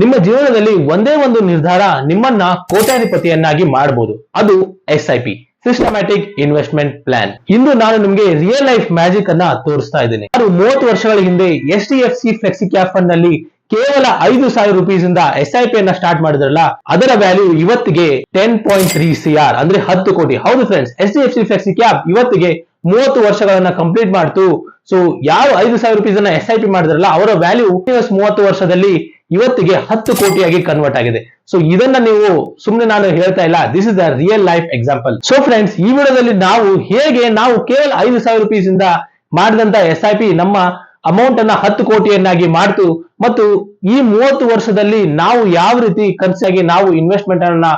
ನಿಮ್ಮ ಜೀವನದಲ್ಲಿ ಒಂದೇ ಒಂದು ನಿರ್ಧಾರ ನಿಮ್ಮನ್ನ ಕೋಟ್ಯಾಧಿಪತಿಯನ್ನಾಗಿ ಮಾಡಬಹುದು ಅದು S I P systematic investment plan ಇಂದು ನಾನು ನಿಮಗೆ ರಿಯಲ್ ಲೈಫ್ ಮ್ಯಾಜಿಕ್ ಅನ್ನ ತೋರಿಸ್ತಾ ಇದ್ದೇನೆ. ನಾನು ಮೂವತ್ತು ವರ್ಷಗಳ ಹಿಂದೆ S D F C flexi cap ಫಂಡ್ನಲ್ಲಿ ಕೇವಲ ಐದು ಸಾವಿರ ರೂಪೀಸ್ ಇಂದ ಎಸ್ ಐ ಪಿ ಅನ್ನ ಸ್ಟಾರ್ಟ್ ಮಾಡಿದ್ರಲ್ಲ, ಅದರ ವ್ಯಾಲ್ಯೂ ಇವತ್ತಿಗೆ ten point three C R ಅಂದ್ರೆ ಹತ್ತು ಕೋಟಿ. ಹೌದು friends S D F C flexi cap ಇವತ್ತಿಗೆ ಮೂವತ್ತು ವರ್ಷಗಳನ್ನ ಕಂಪ್ಲೀಟ್ ಮಾಡ್ತು. ಸೊ ಯಾವ ಐದು ಸಾವಿರ ರುಪೀಸ್ ಅನ್ನ ಎಸ್ ಐ ಪಿ ಮಾಡಿದ್ರಲ್ಲ, ಅವರ ವ್ಯಾಲ್ಯೂ ಮೂವತ್ತು ವರ್ಷದಲ್ಲಿ ಇವತ್ತಿಗೆ ಹತ್ತು ಕೋಟಿಯಾಗಿ ಕನ್ವರ್ಟ್ ಆಗಿದೆ. ಸೊ ಇದನ್ನ ನೀವು ಸುಮ್ಮನೆ ನಾನು ಹೇಳ್ತಾ ಇಲ್ಲ. This is the real life example so friends ಈ ವಿಡಿಯೋದಲ್ಲಿ ನಾವು ಹೇಗೆ ನಾವು ಕೇವಲ ಐದು ಸಾವಿರ ರುಪೀಸ್ ಇಂದ ಮಾಡಿದಂತ ಎಸ್ ಐ ಪಿ ನಮ್ಮ ಅಮೌಂಟ್ ಅನ್ನ ಹತ್ತು ಕೋಟಿಯನ್ನಾಗಿ ಮಾಡ್ತು ಮತ್ತು ಈ ಮೂವತ್ತು ವರ್ಷದಲ್ಲಿ ನಾವು ಯಾವ ರೀತಿ ಖರ್ಚಾಗಿ ನಾವು ಇನ್ವೆಸ್ಟ್ಮೆಂಟ್ ಅನ್ನ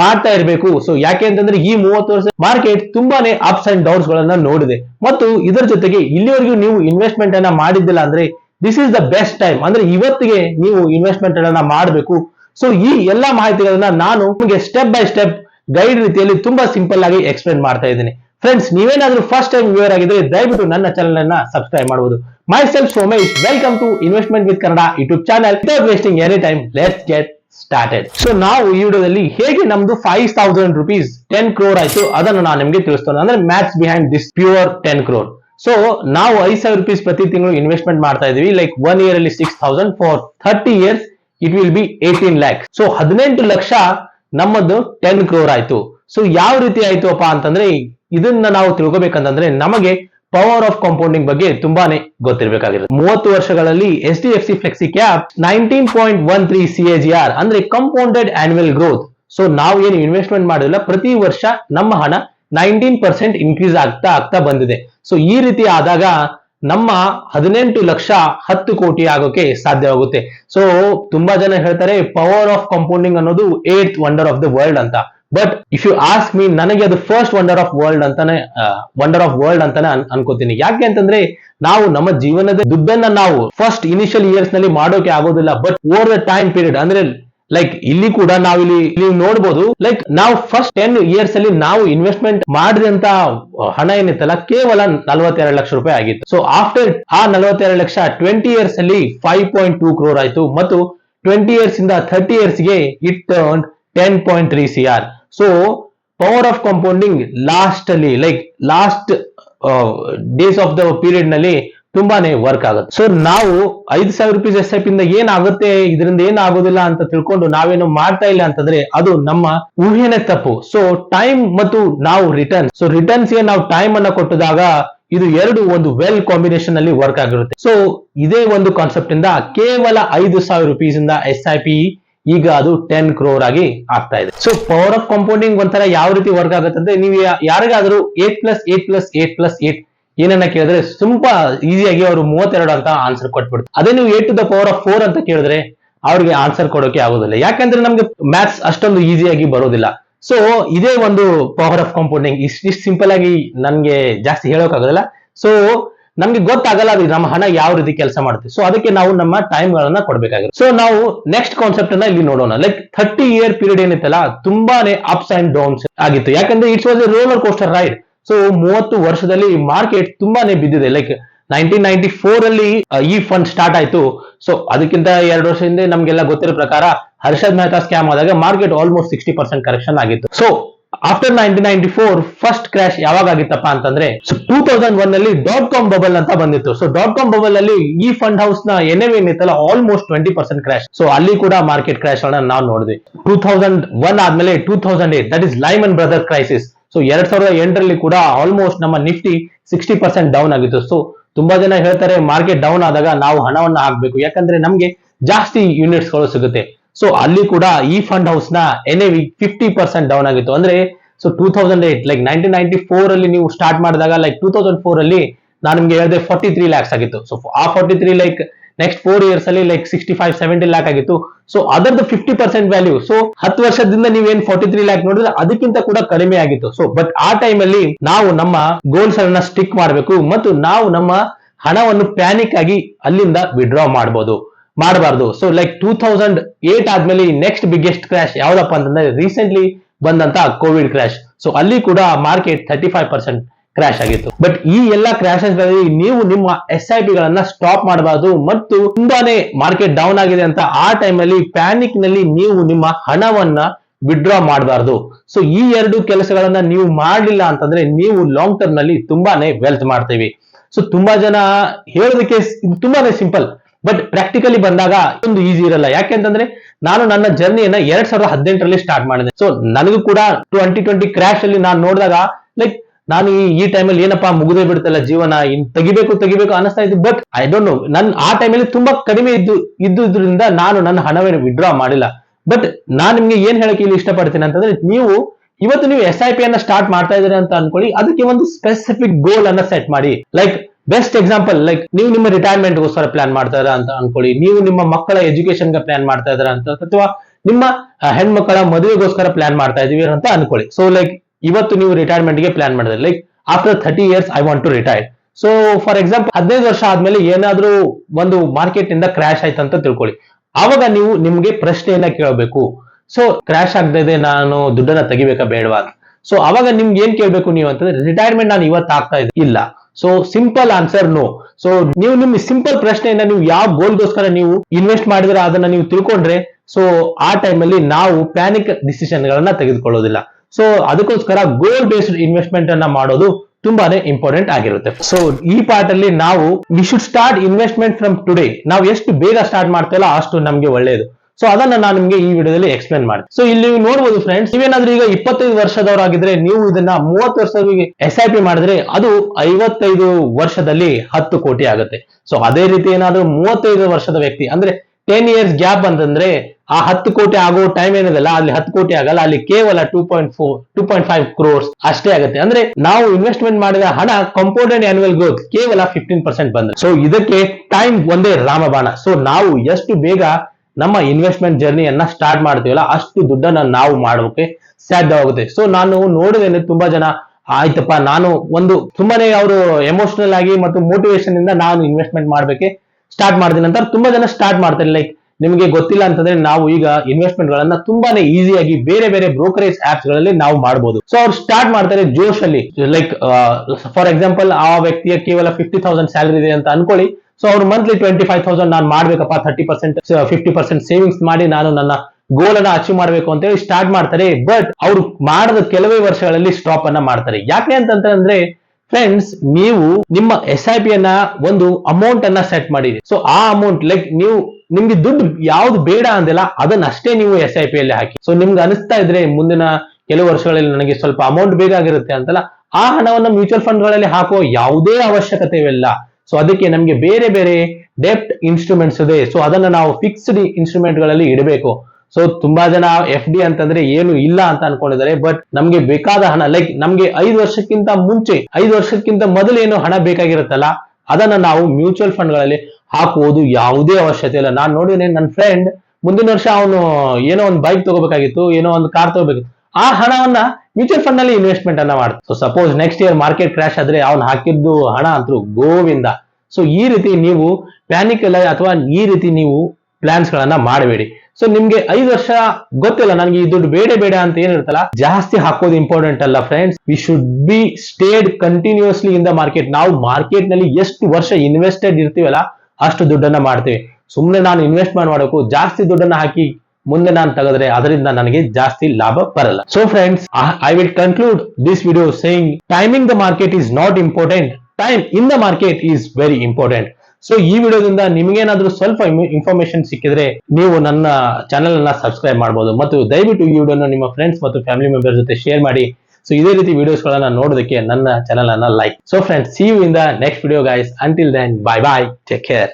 ಮಾಡ್ತಾ ಇರಬೇಕು. ಸೊ ಯಾಕೆ ಅಂತಂದ್ರೆ ಈ ಮೂವತ್ತು ವರ್ಷ ಮಾರ್ಕೆಟ್ ತುಂಬಾನೇ ಅಪ್ಸ್ ಅಂಡ್ ಡೌನ್ಸ್ ಗಳನ್ನ ನೋಡಿದೆ. ಮತ್ತು ಇದರ ಜೊತೆಗೆ ಇಲ್ಲಿವರೆಗೂ ನೀವು ಇನ್ವೆಸ್ಟ್ಮೆಂಟ್ ಅನ್ನ ಮಾಡಿದ್ದಿಲ್ಲ ಅಂದ್ರೆ this is the best time ಅಂದ್ರೆ ಇವತ್ತಿಗೆ ನೀವು ಇನ್ವೆಸ್ಟ್ಮೆಂಟ್ ಅನ್ನ ಮಾಡಬೇಕು. ಸೊ ಈ ಎಲ್ಲಾ ಮಾಹಿತಿಗಳನ್ನ ನಾನು ನಿಮಗೆ ಸ್ಟೆಪ್ ಬೈ ಸ್ಟೆಪ್ ಗೈಡ್ ರೀತಿಯಲ್ಲಿ ತುಂಬಾ ಸಿಂಪಲ್ ಆಗಿ ಎಕ್ಸ್ಪ್ಲೈನ್ ಮಾಡ್ತಾ ಇದ್ದೀನಿ. ಫ್ರೆಂಡ್ಸ್ ನೀವೇನಾದ್ರೂ ಫಸ್ಟ್ ಟೈಮ್ ವ್ಯೂವರ್ ಆಗಿದ್ರೆ ದಯವಿಟ್ಟು ನನ್ನ ಚಾನಲ್ ಅನ್ನ ಸಬ್ಸ್ಕ್ರೈಬ್ ಮಾಡಬಹುದು myself Somesh welcome to investment with Kannada YouTube channel without wasting any time let's get started so ನಾವು ಈ ವಿಡಿಯೋದಲ್ಲಿ ಹೇಗೆ ನಮ್ದು five thousand rupees ten crore ಆಯ್ತು, ಅದನ್ನು ನಾನು ನಿಮಗೆ ತಿಳಿಸ್ತೇನೆ. ಅಂದ್ರೆ maths behind this pure ten crore so ನಾವು ಐದ್ ಸಾವಿರ ರುಪೀಸ್ ಪ್ರತಿ ತಿಂಗಳು ಇನ್ವೆಸ್ಟ್ಮೆಂಟ್ ಮಾಡ್ತಾ ಇದೀವಿ. ಲೈಕ್ ಒನ್ ಇಯರ್ ಅಲ್ಲಿ six thousand for thirty years it will be eighteen lakh so ಹದಿನೆಂಟು ಲಕ್ಷ ನಮ್ಮದು ಟೆನ್ ಕ್ರೋರ್ ಆಯ್ತು. ಸೊ ಯಾವ ರೀತಿ ಆಯ್ತು ಅಪ್ಪ ಅಂತಂದ್ರೆ, ಇದನ್ನ ನಾವು ತಿಳ್ಕೋಬೇಕಂತಂದ್ರೆ, ನಮಗೆ ಪವರ್ ಆಫ್ ಕಾಂಪೌಂಡಿಂಗ್ ಬಗ್ಗೆ ತುಂಬಾನೇ ಗೊತ್ತಿರಬೇಕಾಗಿದೆ ಮೂವತ್ತು ವರ್ಷಗಳಲ್ಲಿ S D F C flexi cap nineteen point one three C A G R ಅಂದ್ರೆ ಕಂಪೌಂಡೆಡ್ ಆನ್ಯುವಲ್ ಗ್ರೋತ್ ಸೊ ನಾವು ಏನು ಇನ್ವೆಸ್ಟ್ಮೆಂಟ್ ಮಾಡಿಲ್ಲ, ಪ್ರತಿ ವರ್ಷ ನಮ್ಮ ಹಣ ನೈನ್ಟೀನ್ ಪರ್ಸೆಂಟ್ ಇನ್ಕ್ರೀಸ್ ಆಗ್ತಾ ಆಗ್ತಾ ಬಂದಿದೆ. ಸೊ ಈ ರೀತಿ ಆದಾಗ ನಮ್ಮ ಹದಿನೆಂಟು ಲಕ್ಷ ಹತ್ತು ಕೋಟಿ ಆಗೋಕೆ ಸಾಧ್ಯವಾಗುತ್ತೆ. ಸೊ ತುಂಬಾ ಜನ ಹೇಳ್ತಾರೆ ಪವರ್ ಆಫ್ ಕಾಂಪೌಂಡಿಂಗ್ ಅನ್ನೋದು eight wonder of the world ಅಂತ. But if you ask me ನನಗೆ ಅದು ಫಸ್ಟ್ ವಂಡರ್ ಆಫ್ ವರ್ಲ್ಡ್ ಅಂತಾನೆ ವಂಡರ್ ಆಫ್ ವರ್ಲ್ಡ್ ಅಂತಾನೆ ಅನ್- ಅನ್ಕೋತೀನಿ. ಯಾಕೆ ಅಂತಂದ್ರೆ, ನಾವು ನಮ್ಮ ಜೀವನದ ದುಡ್ಡನ್ನ ನಾವು ಫಸ್ಟ್ ಇನಿಷಿಯಲ್ ಇಯರ್ಸ್ನಲ್ಲಿ ಮಾಡೋಕೆ ಆಗೋದಿಲ್ಲ but over the time period ಅಂದ್ರೆ ಲೈಕ್ ಇಲ್ಲಿ ಕೂಡ ನಾವು ಇಲ್ಲಿ ನೀವು ನೋಡಬಹುದು ಲೈಕ್ ನಾವು ಫಸ್ಟ್ ಟೆನ್ ಇಯರ್ಸ್ ಅಲ್ಲಿ ನಾವು ಇನ್ವೆಸ್ಟ್ಮೆಂಟ್ ಮಾಡಿದಂತ ಹಣ ಏನಿತ್ತಲ್ಲ, ಕೇವಲ ನಲವತ್ತೆರಡು ಲಕ್ಷ ರೂಪಾಯಿ ಆಗಿತ್ತು. ಸೊ ಆಫ್ಟರ್ ಆ ನಲವತ್ತೆರಡು ಲಕ್ಷ ಟ್ವೆಂಟಿ ಇಯರ್ಸ್ ಅಲ್ಲಿ ಫೈವ್ ಪಾಯಿಂಟ್ ಟೂ ಕ್ರೋರ್ ಆಯ್ತು, ಮತ್ತು ಟ್ವೆಂಟಿ ಇಯರ್ಸ್ ಇಂದ thirty ಇಯರ್ಸ್ಗೆ it turn ten point three C R so power of compounding last ಅಲ್ಲಿ like last days of the ಪೀರಿಯಡ್ನಲ್ಲಿ ತುಂಬಾನೇ ವರ್ಕ್ ಆಗುತ್ತೆ. ಸೊ ನಾವು ಐದು ಸಾವಿರ ರುಪೀಸ್ ಎಸ್ ಐ ಪಿ ಇಂದ ಏನಾಗುತ್ತೆ, ಇದರಿಂದ ಏನಾಗೋದಿಲ್ಲ ಅಂತ ತಿಳ್ಕೊಂಡು ನಾವೇನು ಮಾಡ್ತಾ ಇಲ್ಲ ಅಂತಂದ್ರೆ ಅದು ನಮ್ಮ ಊಹೆನೇ ತಪ್ಪು. ಸೊ ಟೈಮ್ ಮತ್ತು ನಾವು ರಿಟರ್ನ್ ಸೊ ರಿಟರ್ನ್ಸ್ಗೆ ನಾವು ಟೈಮ್ ಅನ್ನ ಕೊಟ್ಟಿದಾಗ ಇದು ಎರಡು ಒಂದು ವೆಲ್ ಕಾಂಬಿನೇಷನ್ ಅಲ್ಲಿ ವರ್ಕ್ ಆಗಿರುತ್ತೆ. ಸೊ ಇದೇ ಒಂದು ಕಾನ್ಸೆಪ್ಟ್ ಇಂದ ಕೇವಲ ಐದು ಸಾವಿರ ರುಪೀಸ್ ಇಂದ ಎಸ್ ಐ ಪಿ ಈಗ ಅದು ಟೆನ್ ಕ್ರೋರ್ ಆಗಿ ಆಗ್ತಾ ಇದೆ. ಸೊ ಪವರ್ ಆಫ್ ಕಾಂಪೌಂಡಿಂಗ್ ಒಂಥರ ಯಾವ ರೀತಿ ವರ್ಕ್ ಆಗುತ್ತೆ ಅಂದ್ರೆ ನೀವು ಯಾರಿಗಾದ್ರೂ eight plus eight plus eight plus eight ಏನನ್ನ ಕೇಳಿದ್ರೆ ತುಂಬಾ ಈಸಿಯಾಗಿ ಅವರು ಮೂವತ್ತೆರಡು ಅಂತ ಆನ್ಸರ್ ಕೊಟ್ಬಿಡ್ತಾರೆ. ಅದೇ ನೀವು eight to the power of four ಅಂತ ಕೇಳಿದ್ರೆ ಅವ್ರಿಗೆ ಆನ್ಸರ್ ಕೊಡೋಕೆ ಆಗೋದಿಲ್ಲ. ಯಾಕಂದ್ರೆ ನಮ್ಗೆ ಮ್ಯಾಥ್ಸ್ ಅಷ್ಟೊಂದು ಈಸಿಯಾಗಿ ಬರೋದಿಲ್ಲ. ಸೊ ಇದೇ ಒಂದು ಪವರ್ ಆಫ್ ಕಾಂಪೌಂಡಿಂಗ್ ಇಷ್ಟು ಸಿಂಪಲ್ ಆಗಿ ನನ್ಗೆ ಜಾಸ್ತಿ ಹೇಳೋಕ್ಕಾಗೋದಿಲ್ಲ ಸೊ ನಮ್ಗೆ ಗೊತ್ತಾಗಲ್ಲ ಅದು ನಮ್ಮ ಹಣ ಯಾವ ರೀತಿ ಕೆಲಸ ಮಾಡುತ್ತೆ. ಸೊ ಅದಕ್ಕೆ ನಾವು ನಮ್ಮ ಟೈಮ್ ಗಳನ್ನ ಕೊಡ್ಬೇಕಾಗುತ್ತೆ. ಸೊ ನಾವು ನೆಕ್ಸ್ಟ್ ಕಾನ್ಸೆಪ್ಟ್ ಅನ್ನ ಇಲ್ಲಿ ನೋಡೋಣ. ಲೈಕ್ ಥರ್ಟಿ ಇಯರ್ ಪೀರಿಯಡ್ ಏನಿತ್ತಲ್ಲ, ತುಂಬಾನೇ ಅಪ್ಸ್ ಅಂಡ್ ಡೌನ್ಸ್ ಆಗಿತ್ತು. ಯಾಕಂದ್ರೆ it's was a roller coaster ride so ಮೂವತ್ತು ವರ್ಷದಲ್ಲಿ ಮಾರ್ಕೆಟ್ ತುಂಬಾನೇ ಬಿದ್ದಿದೆ. ಲೈಕ್ ನೈನ್ಟೀನ್ ನೈನ್ಟಿ ಫೋರ್ ಅಲ್ಲಿ ಈ ಫಂಡ್ ಸ್ಟಾರ್ಟ್ ಆಯ್ತು. ಸೊ ಅದಕ್ಕಿಂತ ಎರಡು ವರ್ಷ ಹಿಂದೆ ನಮ್ಗೆಲ್ಲ ಗೊತ್ತಿರೋ ಪ್ರಕಾರ ಹರ್ಷದ್ ಮೆಹತಾ ಸ್ಕ್ಯಾಮ್ ಆದಾಗ market almost sixty percent correction ಆಗಿತ್ತು. So after nineteen ninety four first crash ಯಾವಾಗ ಆಗಿತ್ತಪ್ಪ ಅಂತಂದ್ರೆ ಟೂ ತೌಸಂಡ್ ಒನ್ ಅಲ್ಲಿ ಡಾಟ್ ಕಾಮ್ ಬಬಲ್ ಅಂತ ಬಂದಿತ್ತು. ಸೊ ಡಾಟ್ ಕಾಮ್ ಬಬಲ್ ಅಲ್ಲಿ ಈ ಫಂಡ್ ಹೌಸ್ನ N ಏನಿತ್ತಲ್ಲ almost twenty percent crash so ಅಲ್ಲಿ ಕೂಡ ಮಾರ್ಕೆಟ್ ಕ್ರಾಶ್ ಅನ್ನ ನಾವು ನೋಡಿದ್ವಿ ಟೂ ತೌಸಂಡ್ ಒನ್ ಆದ್ಮೇಲೆ two thousand eight that is Lehman brother crisis so ಎರಡ್ ಸಾವಿರದ ಎಂಟರಲ್ಲಿ ಕೂಡ ಆಲ್ಮೋಸ್ಟ್ ನಮ್ಮ ನಿಫ್ಟಿ ಸಿಕ್ಸ್ಟಿ ಪರ್ಸೆಂಟ್ ಡೌನ್ ಆಗಿತ್ತು. ಸೊ ತುಂಬಾ ಜನ ಹೇಳ್ತಾರೆ ಮಾರ್ಕೆಟ್ ಡೌನ್ ಆದಾಗ ನಾವು ಹಣವನ್ನ ಹಾಕ್ಬೇಕು. ಯಾಕಂದ್ರೆ ನಮ್ಗೆ ಜಾಸ್ತಿ ಯೂನಿಟ್ಸ್ಗಳು ಸಿಗುತ್ತೆ. ಸೊ ಅಲ್ಲಿ ಕೂಡ ಈ fund ಹೌಸ್ನ N V fifty percent down ಆಗಿತ್ತು. ಅಂದ್ರೆ so two thousand eight like nineteen ninety four ಅಲ್ಲಿ ನೀವು ಸ್ಟಾರ್ಟ್ ಮಾಡಿದಾಗ ಲೈಕ್ ಟೂ ತೌಸಂಡ್ ಫೋರ್ ಅಲ್ಲಿ ನಾನು ನಿಮ್ಗೆ ಹೇಳಿದೆ ಫಾರ್ಟಿ ತ್ರೀ ಲ್ಯಾಕ್ಸ್ ಆಗಿತ್ತು. ಸೊ ಆ forty three like next four years ಅಲ್ಲಿ like sixty five seventy lakh ಆಗಿತ್ತು. ಸೊ ಅದರದ್ದು ಫಿಫ್ಟಿ ಪರ್ಸೆಂಟ್ ವ್ಯಾಲ್ಯೂ ಸೊ ಹತ್ತು ವರ್ಷದಿಂದ ನೀವೇನ್ ಫಾರ್ಟಿ ತ್ರೀ ಲ್ಯಾಕ್ ನೋಡಿದ್ರೆ ಅದಕ್ಕಿಂತ ಕೂಡ ಕಡಿಮೆ ಆಗಿತ್ತು. ಸೊ ಬಟ್ ಆ ಟೈಮ್ ಅಲ್ಲಿ ನಾವು ನಮ್ಮ ಗೋಲ್ಸ್ ಅನ್ನ ಸ್ಟಿಕ್ ಮಾಡಬೇಕು ಮತ್ತು ನಾವು ನಮ್ಮ ಹಣವನ್ನು ಪ್ಯಾನಿಕ್ ಆಗಿ ಅಲ್ಲಿಂದ ವಿಡ್ರಾ ಮಾಡಬಹುದು ಮಾಡಬಾರ್ದು. So like two thousand eight ಆದ್ಮೇಲೆ ನೆಕ್ಸ್ಟ್ ಬಿಗ್ಗೆಸ್ಟ್ ಕ್ರಾಶ್ ಯಾವ್ದಪ್ಪ ಅಂತಂದ್ರೆ ರೀಸೆಂಟ್ಲಿ ಬಂದಂತ ಕೋವಿಡ್ ಕ್ರಾಶ್ ಸೊ ಅಲ್ಲಿ ಕೂಡ market thirty five percent crash ಆಗಿತ್ತು. ಬಟ್ ಈ ಎಲ್ಲಾ ಕ್ರಾಶಸ್ಗಳಲ್ಲಿ ನೀವು ನಿಮ್ಮ ಎಸ್ ಐ ಪಿ ಗಳನ್ನ ಸ್ಟಾಪ್ ಮಾಡಬಾರ್ದು ಮತ್ತು ತುಂಬಾನೇ ಮಾರ್ಕೆಟ್ ಡೌನ್ ಆಗಿದೆ ಅಂತ ಆ ಟೈಮ್ ಅಲ್ಲಿ ಪ್ಯಾನಿಕ್ನಲ್ಲಿ ನೀವು ನಿಮ್ಮ ಹಣವನ್ನ ವಿಡ್ರಾ ಮಾಡಬಾರ್ದು. ಸೊ ಈ ಎರಡು ಕೆಲಸಗಳನ್ನ ನೀವು ಮಾಡಲಿಲ್ಲ ಅಂತಂದ್ರೆ ನೀವು ಲಾಂಗ್ ಟರ್ಮ್ನಲ್ಲಿ ತುಂಬಾನೇ ವೆಲ್ತ್ ಮಾಡ್ತೀವಿ. ಸೊ ತುಂಬಾ ಜನ ಹೇಳೋದಕ್ಕೆ ತುಂಬಾನೇ ಸಿಂಪಲ್ ಬಟ್ ಪ್ರಾಕ್ಟಿಕಲಿ ಬಂದಾಗ ಒಂದು ಈಸಿ ಇರಲ್ಲ. ಯಾಕೆಂತಂದ್ರೆ ನಾನು ನನ್ನ ಜರ್ನಿಯನ್ನ ಎರಡ್ ಸಾವಿರದ ಹದಿನೆಂಟರಲ್ಲಿ ಸ್ಟಾರ್ಟ್ ಮಾಡಿದೆ. ಸೊ ನನಗೂ ಕೂಡ ಟ್ವೆಂಟಿ ಟ್ವೆಂಟಿ ಕ್ರಾಶ್ ಅಲ್ಲಿ ನಾನು ನೋಡಿದಾಗ ಲೈಕ್ ನಾನು ಈ ಈ ಟೈಮಲ್ಲಿ ಏನಪ್ಪಾ ಮುಗಿದೇ ಬಿಡ್ತಲ್ಲ ಜೀವನ, ಇನ್ ತೆಗಿಬೇಕು ತೆಗಿಬೇಕು ಅನಿಸ್ತಾ ಇದ್ದು ಬಟ್ ಐ ಡೋಂಟ್ ನೋ ನನ್, ಆ ಟೈಮಲ್ಲಿ ತುಂಬಾ ಕಡಿಮೆ ಇದ್ದು, ಇದ್ದುದ್ರಿಂದ ನಾನು ನನ್ನ ಹಣವನ್ನು ವಿಡ್ರಾ ಮಾಡಿಲ್ಲ. ಬಟ್ ನಾನು ನಿಮ್ಗೆ ಏನ್ ಹೇಳಕ್ಕೆ ಇಲ್ಲಿ ಇಷ್ಟಪಡ್ತೀನಿ ಅಂತಂದ್ರೆ, ನೀವು, ಇವತ್ತು ನೀವು ಎಸ್ ಐ ಪಿ ಅನ್ನ ಸ್ಟಾರ್ಟ್ ಮಾಡ್ತಾ ಇದ್ದೀರಿ ಅಂತ ಅನ್ಕೊಳ್ಳಿ. ಅದಕ್ಕೆ ಒಂದು ಸ್ಪೆಸಿಫಿಕ್ ಗೋಲ್ ಅನ್ನ ಸೆಟ್ ಮಾಡಿ. ಲೈಕ್ ಬೆಸ್ಟ್ ಎಕ್ಸಾಂಪಲ್ ಲೈಕ್ ನೀವು ನಿಮ್ಮ ರಿಟೈರ್ಮೆಂಟ್ ಗೋಸ್ಕರ ಪ್ಲಾನ್ ಮಾಡ್ತಾ ಅಂತ ಅನ್ಕೊಳ್ಳಿ. ನೀವು ನಿಮ್ಮ ಮಕ್ಕಳ ಎಜುಕೇಶನ್ಗೆ ಪ್ಲಾನ್ ಮಾಡ್ತಾ ಇದ್ದೀರಾ ಅಂತ ಅಥವಾ ನಿಮ್ಮ ಹೆಣ್ಮಕ್ಕಳ ಮದುವೆಗೋಸ್ಕರ ಪ್ಲಾನ್ ಮಾಡ್ತಾ ಇದೀವಿ ಅಂತ ಅನ್ಕೊಳ್ಳಿ. ಸೊ ಲೈಕ್ ಇವತ್ತು ನೀವು ರಿಟೈರ್ಮೆಂಟ್ಗೆ ಪ್ಲಾನ್ ಮಾಡಿದ್ರೆ like after thirty years I want to retire so for example ಹದಿನೈದು ವರ್ಷ ಆದ್ಮೇಲೆ ಏನಾದ್ರೂ ಒಂದು ಮಾರ್ಕೆಟ್ ಇಂದ ಕ್ರಾಶ್ ಆಯ್ತು ಅಂತ ತಿಳ್ಕೊಳ್ಳಿ. ಆವಾಗ ನೀವು ನಿಮ್ಗೆ ಪ್ರಶ್ನೆಯನ್ನ ಕೇಳಬೇಕು. ಸೊ ಕ್ರಾಶ್ ಆಗದೆ ನಾನು ದುಡ್ಡನ್ನ ತೆಗಿಬೇಕಾ ಬೇಡವಾ? ಸೊ ಅವಾಗ ನಿಮ್ಗೆ ಏನ್ ಕೇಳ್ಬೇಕು ನೀವು ಅಂತಂದ್ರೆ ರಿಟೈರ್ಮೆಂಟ್ ನಾನು ಇವತ್ತು ಆಗ್ತಾ ಇಲ್ಲ. So simple answer no so ನೀವು ನಿಮ್ ಸಿಂಪಲ್ ಪ್ರಶ್ನೆಯನ್ನ ನೀವು ಯಾವ ಗೋಲ್ಗೋಸ್ಕರ ನೀವು ಇನ್ವೆಸ್ಟ್ ಮಾಡಿದ್ರೆ ಅದನ್ನ ನೀವು ತಿಳ್ಕೊಂಡ್ರೆ ಸೊ ಆ ಟೈಮಲ್ಲಿ ನಾವು ಪ್ಯಾನಿಕ್ ಡಿಸಿಷನ್ ಗಳನ್ನ ತೆಗೆದುಕೊಳ್ಳೋದಿಲ್ಲ. ಸೊ ಅದಕ್ಕೋಸ್ಕರ ಗೋಲ್ ಬೇಸ್ಡ್ ಇನ್ವೆಸ್ಟ್ಮೆಂಟ್ ಅನ್ನ ಮಾಡೋದು ತುಂಬಾನೇ ಇಂಪಾರ್ಟೆಂಟ್ ಆಗಿರುತ್ತೆ. ಸೊ ಈ ಪಾರ್ಟ್ ಅಲ್ಲಿ ನಾವು we should start investment from today ನಾವು ಎಷ್ಟು ಬೇಗ ಸ್ಟಾರ್ಟ್ ಮಾಡ್ತೇವಲ್ಲ ಅಷ್ಟು ನಮ್ಗೆ ಒಳ್ಳೆಯದು ಸೊ ಅದನ್ನ ನಾನು ನಿಮ್ಗೆ ಈ ವಿಡಿಯೋದಲ್ಲಿ ಎಕ್ಸ್ಪ್ಲೇನ್ ಮಾಡಿ ಸೊ ಇಲ್ಲಿ ನೀವು ನೋಡಬಹುದು ಫ್ರೆಂಡ್ಸ್ ನೀವೇನಾದ್ರೂ ಈಗ ಇಪ್ಪತ್ತೈದು ವರ್ಷದವರಾಗಿದ್ರೆ ನೀವು ಇದನ್ನ ಮೂವತ್ತು ವರ್ಷದವರಿಗೆ ಎಸ್ ಐ ಪಿ ಮಾಡಿದ್ರೆ ಅದು ಐವತ್ತೈದು ವರ್ಷದಲ್ಲಿ ಹತ್ತು ಕೋಟಿ ಆಗುತ್ತೆ. ಸೊ ಅದೇ ರೀತಿ ಏನಾದ್ರೂ ಮೂವತ್ತೈದು ವರ್ಷದ ವ್ಯಕ್ತಿ, ಅಂದ್ರೆ ಟೆನ್ ಇಯರ್ಸ್ ಗ್ಯಾಪ್ ಅಂತಂದ್ರೆ ಆ ಹತ್ತು ಕೋಟಿ ಆಗೋ ಟೈಮ್ ಏನಿದೆಲ್ಲ, ಅಲ್ಲಿ ಹತ್ತು ಕೋಟಿ ಆಗಲ್ಲ, ಅಲ್ಲಿ ಕೇವಲ two point four two point five crores ಅಷ್ಟೇ ಆಗುತ್ತೆ. ಅಂದ್ರೆ ನಾವು ಇನ್ವೆಸ್ಟ್ಮೆಂಟ್ ಮಾಡಿದ ಹಣ ಕಂಪೌಂಡೆಡ್ ಆನ್ಯುವಲ್ ಗ್ರೋತ್ ಕೇವಲ ಫಿಫ್ಟೀನ್ ಪರ್ಸೆಂಟ್ ಬಂದ್ರೆ. ಸೊ ಇದಕ್ಕೆ ಟೈಮ್ ಒಂದೇ ರಾಮಬಾಣ. ಸೊ ನಾವು ಎಷ್ಟು ಬೇಗ ನಮ್ಮ ಇನ್ವೆಸ್ಟ್ಮೆಂಟ್ ಜರ್ನಿಯನ್ನ ಸ್ಟಾರ್ಟ್ ಮಾಡ್ತೀವಲ್ಲ, ಅಷ್ಟು ದುಡ್ಡನ್ನ ನಾವು ಮಾಡೋಕೆ ಸಾಧ್ಯವಾಗುತ್ತೆ. ಸೊ ನಾನು ನೋಡಿದೇನೆ ತುಂಬಾ ಜನ, ಆಯ್ತಪ್ಪ, ನಾನು ಒಂದು ತುಂಬಾನೇ ಅವರು ಎಮೋಷನಲ್ ಆಗಿ ಮತ್ತು ಮೋಟಿವೇಶನ್ ಇಂದ ನಾನು ಇನ್ವೆಸ್ಟ್ಮೆಂಟ್ ಮಾಡ್ಬೇಕೆ ಸ್ಟಾರ್ಟ್ ಮಾಡ್ತೀನಿ ಅಂತ ತುಂಬಾ ಜನ ಸ್ಟಾರ್ಟ್ ಮಾಡ್ತಾರೆ. ಲೈಕ್ ನಿಮಗೆ ಗೊತ್ತಿಲ್ಲ ಅಂತಂದ್ರೆ ನಾವು ಈಗ ಇನ್ವೆಸ್ಟ್ಮೆಂಟ್ ಗಳನ್ನ ತುಂಬಾನೇ ಈಸಿಯಾಗಿ ಬೇರೆ ಬೇರೆ ಬ್ರೋಕರೇಜ್ ಆಪ್ಸ್ಗಳಲ್ಲಿ ನಾವು ಮಾಡಬಹುದು ಸೊ ಅವ್ರು ಸ್ಟಾರ್ಟ್ ಮಾಡ್ತಾರೆ ಜೋಶ್ ಅಲ್ಲಿ ಲೈಕ್ ಫಾರ್ ಎಕ್ಸಾಂಪಲ್ ಆ ವ್ಯಕ್ತಿಯ ಕೇವಲ ಫಿಫ್ಟಿ ತೌಸಂಡ್ ಸ್ಯಾಲರಿ ಇದೆ ಅಂತ ಅನ್ಕೊಳ್ಳಿ. ಸೊ ಅವ್ರು ಮಂತ್ಲಿ ಟ್ವೆಂಟಿ ಫೈವ್ ತೌಸಂಡ್ ನಾನು ಮಾಡ್ಬೇಕಪ್ಪ thirty percent fifty percent savings ಮಾಡಿ ನಾನು ನನ್ನ ಗೋಲ್ ಅನ್ನ ಅಚೀವ್ ಮಾಡಬೇಕು ಅಂತ ಹೇಳಿ ಸ್ಟಾರ್ಟ್ ಮಾಡ್ತಾರೆ. ಬಟ್ ಅವ್ರು ಮಾಡಿದ ಕೆಲವೇ ವರ್ಷಗಳಲ್ಲಿ ಸ್ಟಾಪ್ ಅನ್ನ ಮಾಡ್ತಾರೆ. ಯಾಕೆ ಅಂತಂದ್ರೆ ಫ್ರೆಂಡ್ಸ್ ನೀವು ನಿಮ್ಮ ಎಸ್ ಐ ಪಿ ಅನ್ನ ಒಂದು ಅಮೌಂಟ್ ಅನ್ನ ಸೆಟ್ ಮಾಡಿದ್ರಿ ಸೊ ಆ ಅಮೌಂಟ್ ಲೈಕ್ ನೀವು ನಿಮ್ಗೆ ದುಡ್ಡು ಯಾವ್ದು ಬೇಡ ಅಂದಿಲ್ಲ, ಅದನ್ನ ಅಷ್ಟೇ ನೀವು ಎಸ್ ಐ ಪಿ ಅಲ್ಲಿ ಹಾಕಿ. ಸೊ ನಿಮ್ಗೆ ಅನಿಸ್ತಾ ಇದ್ರೆ ಮುಂದಿನ ಕೆಲವು ವರ್ಷಗಳಲ್ಲಿ ನನಗೆ ಸ್ವಲ್ಪ ಅಮೌಂಟ್ ಬೇಕಾಗಿರುತ್ತೆ ಅಂತಲ್ಲ, ಆ ಹಣವನ್ನು ಮ್ಯೂಚುವಲ್ ಫಂಡ್ಗಳಲ್ಲಿ ಹಾಕುವ ಯಾವುದೇ ಅವಶ್ಯಕತೆ ಇಲ್ಲ ಸೊ ಅದಕ್ಕೆ ನಮಗೆ ಬೇರೆ ಬೇರೆ ಡೆಪ್ಟ್ ಇನ್ಸ್ಟ್ರೂಮೆಂಟ್ಸ್ ಇದೆ. ಸೊ ಅದನ್ನ ನಾವು ಫಿಕ್ಸ್ಡ್ ಇನ್ಸ್ಟ್ರೂಮೆಂಟ್ಗಳಲ್ಲಿ ಇಡಬೇಕು. ಸೊ ತುಂಬಾ ಜನ ಎಫ್ ಡಿ ಅಂತಂದ್ರೆ ಏನು ಇಲ್ಲ ಅಂತ ಅನ್ಕೊಂಡಿದ್ದಾರೆ ಬಟ್ ನಮ್ಗೆ ಬೇಕಾದ ಹಣ ಲೈಕ್ ನಮ್ಗೆ ಐದು ವರ್ಷಕ್ಕಿಂತ ಮುಂಚೆ, ಐದು ವರ್ಷಕ್ಕಿಂತ ಮೊದಲು ಏನು ಹಣ ಬೇಕಾಗಿರುತ್ತಲ್ಲ, ಅದನ್ನ ನಾವು ಮ್ಯೂಚುವಲ್ ಫಂಡ್ಗಳಲ್ಲಿ ಹಾಕುವುದು ಯಾವುದೇ ಅವಶ್ಯಕತೆ ಇಲ್ಲ. ನಾನು ನೋಡಿದ್ರೆ ನನ್ನ ಫ್ರೆಂಡ್ ಮುಂದಿನ ವರ್ಷ ಅವನು ಏನೋ ಒಂದು ಬೈಕ್ ತಗೋಬೇಕಾಗಿತ್ತು, ಏನೋ ಒಂದು ಕಾರ್ ತಗೋಬೇಕಿತ್ತು ಆ ಹಣವನ್ನ ಮ್ಯೂಚುವಲ್ ಫಂಡ್ನಲ್ಲಿ ಇನ್ವೆಸ್ಟ್ಮೆಂಟ್ ಅನ್ನ ಮಾಡ್ತಾರೆ so suppose next year market crash ಆದ್ರೆ ಅವ್ನು ಹಾಕಿದ್ದು ಹಣ ಅಂತೂ ಗೋವಿಂದ. ಸೊ ಈ ರೀತಿ ನೀವು ಪ್ಯಾನಿಕ್ ಎಲ್ಲ ಅಥವಾ ಈ ರೀತಿ ನೀವು ಪ್ಲಾನ್ಸ್ ಗಳನ್ನ ಮಾಡಬೇಡಿ. ಸೊ ನಿಮ್ಗೆ ಐದು ವರ್ಷ ಗೊತ್ತಿಲ್ಲ, ನನಗೆ ಈ ದುಡ್ಡು ಬೇಡ ಬೇಡ ಅಂತ ಏನಿರುತ್ತಲ್ಲ ಜಾಸ್ತಿ ಹಾಕೋದು ಇಂಪಾರ್ಟೆಂಟ್ ಅಲ್ಲ friends we should be stayed continuously in the market ನಾವು ಮಾರ್ಕೆಟ್ನಲ್ಲಿ ಎಷ್ಟು ವರ್ಷ ಇನ್ವೆಸ್ಟೆಡ್ ಇರ್ತೀವಲ್ಲ ಅಷ್ಟು ದುಡ್ಡನ್ನ ಮಾಡ್ತೀವಿ. ಸುಮ್ಮನೆ ನಾನು ಇನ್ವೆಸ್ಟ್ಮೆಂಟ್ ಮಾಡಬೇಕು ಜಾಸ್ತಿ ದುಡ್ಡನ್ನ ಹಾಕಿ ಮುಂದೆ ನಾನು ತೆಗೆದ್ರೆ ಅದರಿಂದ ನನಗೆ ಜಾಸ್ತಿ ಲಾಭ ಬರಲ್ಲ. So friends I will conclude this video saying timing the market is not important time in the market is very important so ಈ ವಿಡಿಯೋದಿಂದ ನಿಮಗೇನಾದ್ರೂ ಸ್ವಲ್ಪ ಇನ್ಫಾರ್ಮೇಶನ್ ಸಿಕ್ಕಿದ್ರೆ ನೀವು ನನ್ನ ಚಾನೆಲ್ ಅನ್ನ ಸಬ್ಸ್ಕ್ರೈಬ್ ಮಾಡಬಹುದು ಮತ್ತು ದಯವಿಟ್ಟು ಈ ವಿಡಿಯೋನ ನಿಮ್ಮ ಫ್ರೆಂಡ್ಸ್ ಮತ್ತು ಫ್ಯಾಮಿಲಿ ಮೆಂಬರ್ ಜೊತೆ ಶೇರ್ ಮಾಡಿ. ಸೊ ಇದೇ ರೀತಿ ವಿಡಿಯೋಸ್ಗಳನ್ನ ನೋಡೋದಕ್ಕೆ ನನ್ನ ಚಾನಲ್ ಅನ್ನ like so friends see you in the next video guys until then bye bye take care